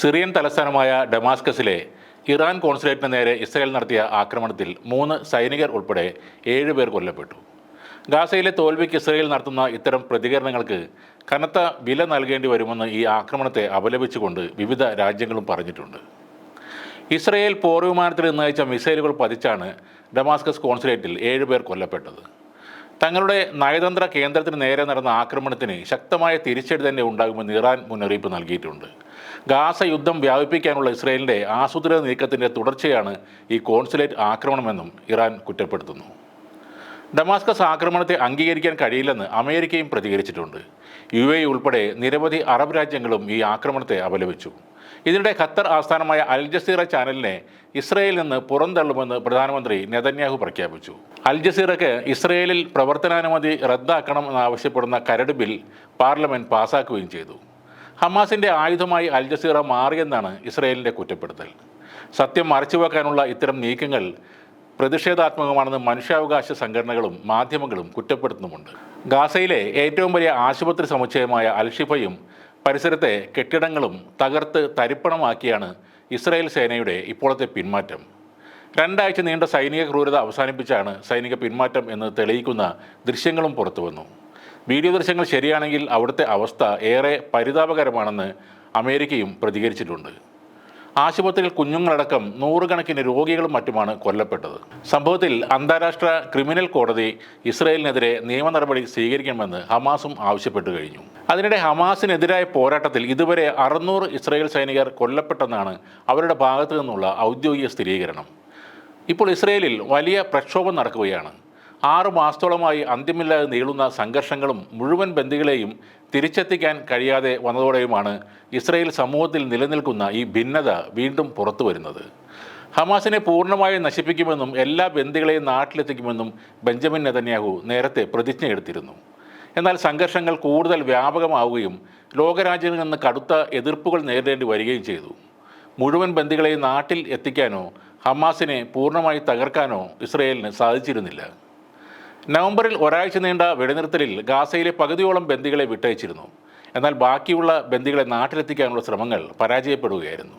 Syrian തലസ്ഥാനമായ ഡമാസ്കസിലെ Iran കോൺസുലേറ്റിന് നേരെ Israel നടത്തിയ ആക്രമണത്തിൽ മൂന്ന് സൈനികർ ഉൾപ്പെടെ ഏഴ് പേർ കൊല്ലപ്പെട്ടു. ഗാസയിലെ തോൽവിക്ക് ഇസ്രായേൽ നടത്തുന്ന ഇത്തരം പ്രതികരണങ്ങൾക്ക് കനത്ത വില നൽകേണ്ടി വരുമെന്ന് ഈ ആക്രമണത്തെ അപലപിച്ചുകൊണ്ട് വിവിധ രാജ്യങ്ങളും പറഞ്ഞിട്ടുണ്ട്. ഇസ്രയേൽ പോർ വിമാനത്തിൽ നിന്ന് അയച്ച മിസൈലുകൾ പതിച്ചാണ് ഡമാസ്കസ് കോൺസുലേറ്റിൽ ഏഴുപേർ കൊല്ലപ്പെട്ടത്. തങ്ങളുടെ നയതന്ത്ര കേന്ദ്രത്തിന് നേരെ നടന്ന ആക്രമണത്തിന് ശക്തമായ തിരിച്ചടി തന്നെ ഉണ്ടാകുമെന്ന് ഇറാൻ മുന്നറിയിപ്പ് നൽകിയിട്ടുണ്ട്. ഗാസ യുദ്ധം വ്യാപിപ്പിക്കാനുള്ള ഇസ്രയേലിന്റെ ആസൂത്രിത നീക്കത്തിന്റെ തുടർച്ചയാണ് ഈ കോൺസുലേറ്റ് ആക്രമണമെന്നും ഇറാൻ കുറ്റപ്പെടുത്തുന്നു. ഡമാസ്കസ് ആക്രമണത്തെ അംഗീകരിക്കാൻ കഴിയില്ലെന്ന് അമേരിക്കയും പ്രതികരിച്ചിട്ടുണ്ട്. യു എ ഉൾപ്പെടെ നിരവധി അറബ് രാജ്യങ്ങളും ഈ ആക്രമണത്തെ അപലപിച്ചു. ഇതിനിടെ ഖത്തർ ആസ്ഥാനമായ അൽ ജസീറ ചാനലിനെ ഇസ്രയേലിൽ നിന്ന് പുറന്തള്ളുമെന്ന് പ്രധാനമന്ത്രി നെതന്യാഹു പ്രഖ്യാപിച്ചു. അൽ ജസീറയ്ക്ക് ഇസ്രയേലിൽ പ്രവർത്തനാനുമതി റദ്ദാക്കണം എന്നാവശ്യപ്പെടുന്ന കരട് ബിൽ പാർലമെന്റ് പാസാക്കുകയും ചെയ്തു. ഹമാസിന്റെ ആയുധമായി അൽ ജസീറ മാറിയെന്നാണ് ഇസ്രയേലിന്റെ കുറ്റപ്പെടുത്തൽ. സത്യം മറച്ചുവെക്കാനുള്ള ഇത്തരം നീക്കങ്ങൾ പ്രതിഷേധാത്മകമാണെന്ന് മനുഷ്യാവകാശ സംഘടനകളും മാധ്യമങ്ങളും കുറ്റപ്പെടുത്തുന്നുമുണ്ട്. ഗാസയിലെ ഏറ്റവും വലിയ ആശുപത്രി സമുച്ചയമായ അൽഷിഫയും പരിസരത്തെ കെട്ടിടങ്ങളും തകർത്ത് തരിപ്പണമാക്കിയാണ് ഇസ്രായേൽ സേനയുടെ ഇപ്പോഴത്തെ പിന്മാറ്റം. രണ്ടാഴ്ച നീണ്ട സൈനിക ക്രൂരത അവസാനിപ്പിച്ചാണ് സൈനിക പിന്മാറ്റം എന്ന് തെളിയിക്കുന്ന ദൃശ്യങ്ങളും പുറത്തുവന്നു. വീഡിയോ ദൃശ്യങ്ങൾ ശരിയാണെങ്കിൽ അവിടുത്തെ അവസ്ഥ ഏറെ പരിതാപകരമാണെന്ന് അമേരിക്കയും പ്രതികരിച്ചിട്ടുണ്ട്. ആശുപത്രിയിൽ കുഞ്ഞുങ്ങളടക്കം നൂറുകണക്കിന് രോഗികളും മറ്റുമാണ് കൊല്ലപ്പെട്ടത്. സംഭവത്തിൽ അന്താരാഷ്ട്ര ക്രിമിനൽ കോടതി ഇസ്രയേലിനെതിരെ നിയമ നടപടി സ്വീകരിക്കണമെന്ന് ഹമാസും ആവശ്യപ്പെട്ടു കഴിഞ്ഞു. അതിനിടെ ഹമാസിനെതിരായ പോരാട്ടത്തിൽ ഇതുവരെ അറുന്നൂറ് ഇസ്രയേൽ സൈനികർ കൊല്ലപ്പെട്ടെന്നാണ് അവരുടെ ഭാഗത്തു നിന്നുള്ള ഔദ്യോഗിക സ്ഥിരീകരണം. ഇപ്പോൾ ഇസ്രയേലിൽ വലിയ പ്രക്ഷോഭം നടക്കുകയാണ്. ആറ് മാസത്തോളമായി അന്ത്യമില്ലാതെ നീളുന്ന സംഘർഷങ്ങളും മുഴുവൻ ബന്ധികളെയും തിരിച്ചെത്തിക്കാൻ കഴിയാതെ വന്നതോടെയുമാണ് ഇസ്രയേൽ സമൂഹത്തിൽ നിലനിൽക്കുന്ന ഈ ഭിന്നത വീണ്ടും പുറത്തു വരുന്നത്. ഹമാസിനെ പൂർണമായും നശിപ്പിക്കുമെന്നും എല്ലാ ബന്ദികളെയും നാട്ടിലെത്തിക്കുമെന്നും ബെഞ്ചമിൻ നെതന്യാഹു നേരത്തെ പ്രതിജ്ഞയെടുത്തിരുന്നു. എന്നാൽ സംഘർഷങ്ങൾ കൂടുതൽ വ്യാപകമാവുകയും ലോകരാജ്യങ്ങളിൽ നിന്ന് കടുത്ത എതിർപ്പുകൾ നേരിടേണ്ടി വരികയും ചെയ്തു. മുഴുവൻ ബന്ദികളെയും നാട്ടിൽ എത്തിക്കാനോ ഹമാസിനെ പൂർണമായി തകർക്കാനോ ഇസ്രയേലിന് സാധിച്ചിരുന്നില്ല. നവംബറിൽ ഒരാഴ്ച നീണ്ട വെടിനിർത്തലിൽ ഗാസയിലെ പകുതിയോളം ബന്ദികളെ വിട്ടയച്ചിരുന്നു. എന്നാൽ ബാക്കിയുള്ള ബന്ദികളെ നാട്ടിലെത്തിക്കാനുള്ള ശ്രമങ്ങൾ പരാജയപ്പെടുകയായിരുന്നു.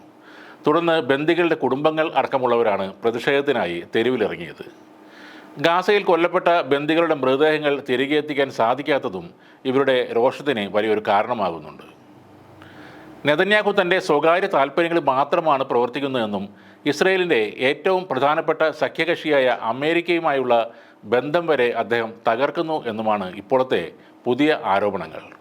തുടർന്ന് ബന്ദികളുടെ കുടുംബങ്ങൾ അടക്കമുള്ളവരാണ് പ്രതിഷേധത്തിനായി തെരുവിലിറങ്ങിയത്. ഗാസയിൽ കൊല്ലപ്പെട്ട ബന്ദികളുടെ മൃതദേഹങ്ങൾ തിരികെ എത്തിക്കാൻ സാധിക്കാത്തതും ഇവരുടെ രോഷത്തിന് വലിയൊരു കാരണമാകുന്നുണ്ട്. നെതന്യാഹു തന്റെ സ്വകാര്യ താൽപ്പര്യങ്ങളിൽ മാത്രമാണ് പ്രവർത്തിക്കുന്നതെന്നും ഇസ്രയേലിന്റെ ഏറ്റവും പ്രധാനപ്പെട്ട സഖ്യകക്ഷിയായ അമേരിക്കയുമായുള്ള ബന്ധം വരെ അദ്ദേഹം തകർക്കുന്നു എന്നുമാണ് ഇപ്പോഴത്തെ പുതിയ ആരോപണങ്ങൾ.